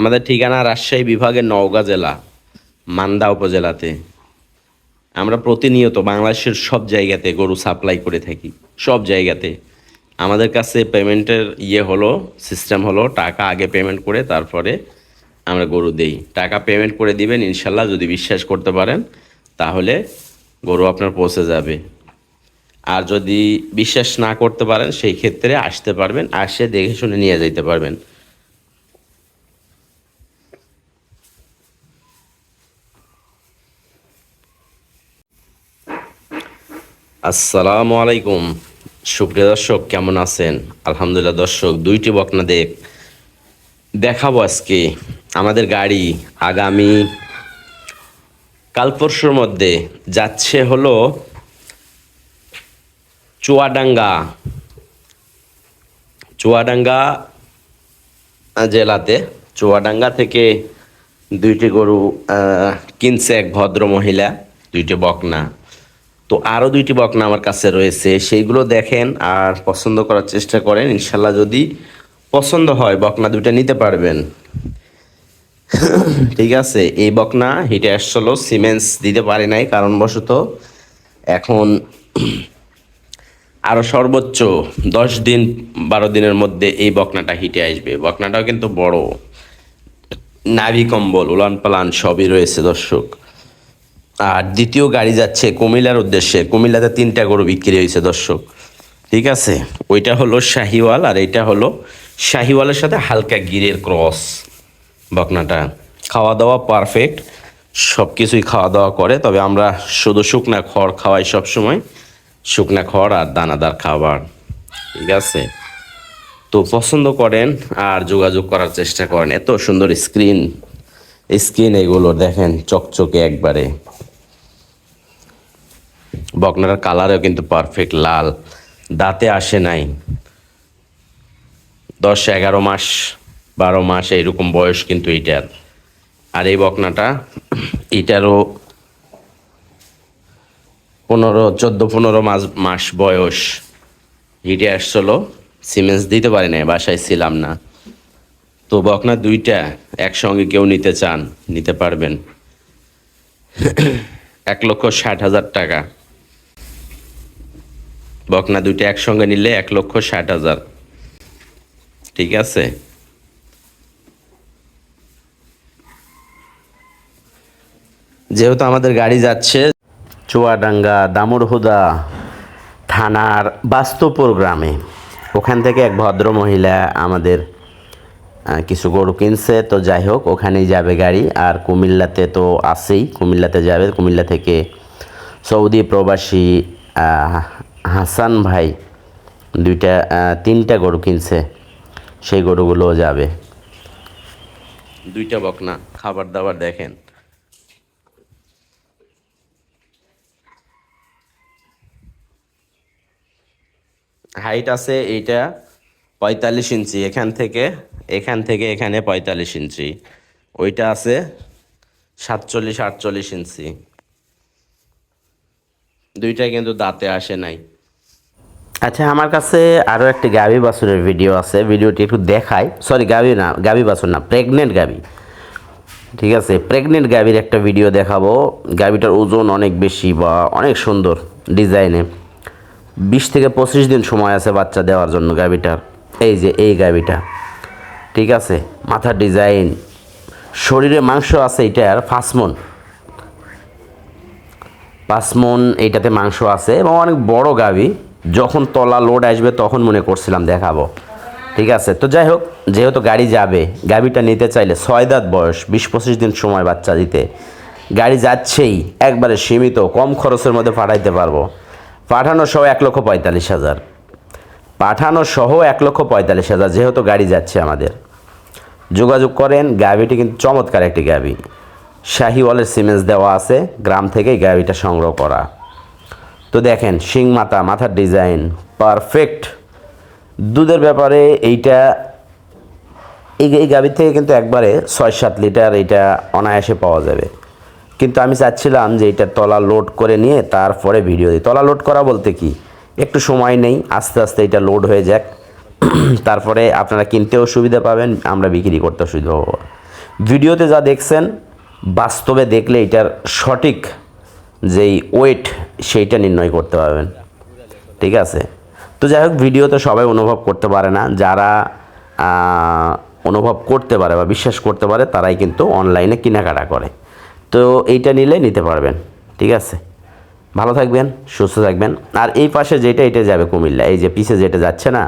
আমাদের ঠিকানা রাজশাহী বিভাগের নওগাঁ জেলা, মান্দা উপজেলাতে। আমরা প্রতিনিয়ত বাংলাদেশের সব জায়গাতে গরু সাপ্লাই করে থাকি, সব জায়গাতে। আমাদের কাছে পেমেন্টের ইয়ে হলো সিস্টেম হলো, টাকা আগে পেমেন্ট করে তারপরে আমরা গরু দেই। টাকা পেমেন্ট করে দিবেন, ইনশাল্লাহ যদি বিশ্বাস করতে পারেন, তাহলে গরু আপনার পৌঁছে যাবে। আর যদি বিশ্বাস না করতে পারেন, সেই ক্ষেত্রে আসতে পারবেন, আসে দেখে শুনে নিয়ে যেতে পারবেন। আসসালামু আলাইকুম। সুপ্রিয় দর্শক, কেমন আছেন? আলহামদুলিল্লাহ দর্শক, দুইটি বকনা দেখ দেখাবো আজকে আমাদের গাড়ি। আগামী কাল পরশুর মধ্যে যাচ্ছে হলো চুয়াডাঙ্গা। চুয়াডাঙ্গা জেলাতে, চুয়াডাঙ্গা থেকে দুইটি গরু কিনছে এক ভদ্র মহিলা দুইটি বকনা। তো আরও দুইটি বকনা আমার কাছে রয়েছে, সেইগুলো দেখেন আর পছন্দ করার চেষ্টা করেন। ইনশাল্লাহ যদি পছন্দ হয়, বকনা দুইটা নিতে পারবেন। ঠিক আছে, এই বকনা হিটে আসছিল সিমেন্টস দিতে পারে নাই, কারণবশত এখন আরও সর্বোচ্চ দশ দিন, বারো দিনের মধ্যে এই বকনাটা হিটে আসবে। বকনাটাও কিন্তু বড়। নাভি কম্বল, উলান পালান সবই রয়েছে, দর্শক। আর দ্বিতীয় গাড়ি যাচ্ছে কুমিল্লার উদ্দেশ্যে। কুমিল্লাতে তিনটা গরু বিক্রি হয়েছে, দর্শক। ঠিক আছে? ওইটা হলো শাহিওয়াল আর এইটা হলো শাহিওয়ালের সাথে হালকা গিরের ক্রস। বকনাটা খাওয়া দাওয়া পারফেক্ট সব কিছুই খাওয়া দাওয়া করে, তবে আমরা শুধু শুকনা খড় খাওয়াই সব সময় শুকনা খড় আর দানাদার খাবার। ঠিক আছে? তো পছন্দ করেন আর যোগাযোগ করার চেষ্টা করেন। এত সুন্দর স্ক্রিন। স্ক্রিন এগুলো দেখেন চকচকে একবারে। বকনার কালারও কিন্তু পারফেক্ট লাল। দাঁতে আসে নাই। দশ, এগারো মাস, বারো মাস এইরকম বয়স কিন্তু এইটার আর এই বকনাটা, এটারও পনেরো, চোদ্দ, পনেরো মাস মাস বয়স। হিটে আসছিল সিমেন্স দিতে পারি না বাসায় ছিলাম না। তো বকনা দুইটা একসঙ্গে কেউ নিতে চান, নিতে পারবেন। এক লক্ষ ষাট হাজার টাকা। বকনা দুইটা একসঙ্গে নিলে এক লক্ষ ষাট হাজার। ঠিক আছে? যেহেতু আমাদের গাড়ি যাচ্ছে, চুয়াডাঙ্গা দামুরহুদা থানার বাস্তবপুর গ্রামে। ওখান থেকে এক ভদ্র মহিলা আমাদের কিছু গরু কিনছে। তো যাই হোক, ওখানেই যাবে গাড়ি। আর কুমিল্লাতে তো আসেই কুমিল্লাতে যাবে। কুমিল্লা থেকে সৌদি প্রবাসী হাসান ভাই দুইটা তিনটা গরু কিনছে। সেই গরুগুলোও যাবে। দুইটা বকনা, খাবার দাবার দেখেন। হাইট আছে এইটা পঁয়তাল্লিশ ইঞ্চি, এখান থেকে এখান থেকে এখানে পঁয়তাল্লিশ ইঞ্চি। ওইটা আছে সাতচল্লিশ, আটচল্লিশ ইঞ্চি। দুইটাই কিন্তু দাঁতে আসে নাই। আচ্ছা আমার কাছে আরও একটি গাভী বাছুরের ভিডিও আছে। ভিডিওটি একটু দেখাই। সরি গাভী না, গাভী বাছুর না প্রেগনেন্ট গাভী। ঠিক আছে প্রেগনেন্ট গাভীর একটা ভিডিও দেখাবো। গাভীটার ওজন অনেক বেশি বা অনেক সুন্দর ডিজাইনে বিশ থেকে পঁচিশ দিন সময় আছে বাচ্চা দেওয়ার জন্য গাভীটার। এই যে, এই গাভীটা। ঠিক আছে, মাথার ডিজাইন শরীরে মাংস আছে এটার ফাসমন পাঁচমন, এইটাতে মাংস আছে এবং অনেক বড় গাভী। যখন তলা লোড আসবে তখন মনে করছিলাম দেখাবো। ঠিক আছে? তো যাই হোক, যেহেতু গাড়ি যাবে, গাড়িটা নিতে চাইলে ছয় দাঁত বয়স, বিশ পঁচিশ দিন সময় বাচ্চা দিতে। গাড়ি যাচ্ছেই, একবারে সীমিত, কম খরচের মধ্যে পাঠাইতে পারব। পাঠানো সহ এক লক্ষ পঁয়তাল্লিশ হাজার। পাঠানো সহ এক লক্ষ পঁয়তাল্লিশ হাজার, যেহেতু গাড়ি যাচ্ছে আমাদের। যোগাযোগ করেন, গাভিটি কিন্তু চমৎকার একটি গাভি। শাহিওয়ালের সিমেন্স দেওয়া আছে, গ্রাম থেকেই গাভিটা সংগ্রহ করা। তো দেখেন, শিং মাথা, মাথার ডিজাইন পারফেক্ট দুধের ব্যাপারে এইটা, এই এই গাভীর থেকে কিন্তু একবারে ছয় সাত লিটার এটা অনায়াসে পাওয়া যাবে। কিন্তু আমি চাচ্ছিলাম যে এটা তলা লোড করে নিয়ে তারপরে ভিডিও দিই। তলা লোড করা বলতে কি? একটু সময় নেই, আস্তে আস্তে এটা লোড হয়ে যাক। তারপরে আপনারা কিনতেও সুবিধা পাবেন, আমরা বিক্রি করতেও সুবিধা পাবো। ভিডিওতে যা দেখছেন, বাস্তবে দেখলে এটার সঠিক যেই ওয়েট সেইটা নির্ণয় করতে পারবেন। ঠিক আছে? তো যাই হোক ভিডিও তো সবাই অনুভব করতে পারে না। যারা অনুভব করতে পারে বা বিশ্বাস করতে পারে, তারাই কিন্তু অনলাইনে কেনাকাটা করে। তো এইটা নিলে নিতে পারবেন। ঠিক আছে? ভালো থাকবেন, সুস্থ থাকবেন। আর এই পাশে যেটা, এটা যাবে কুমিল্লা। এই যে পিছে যেটা যাচ্ছে না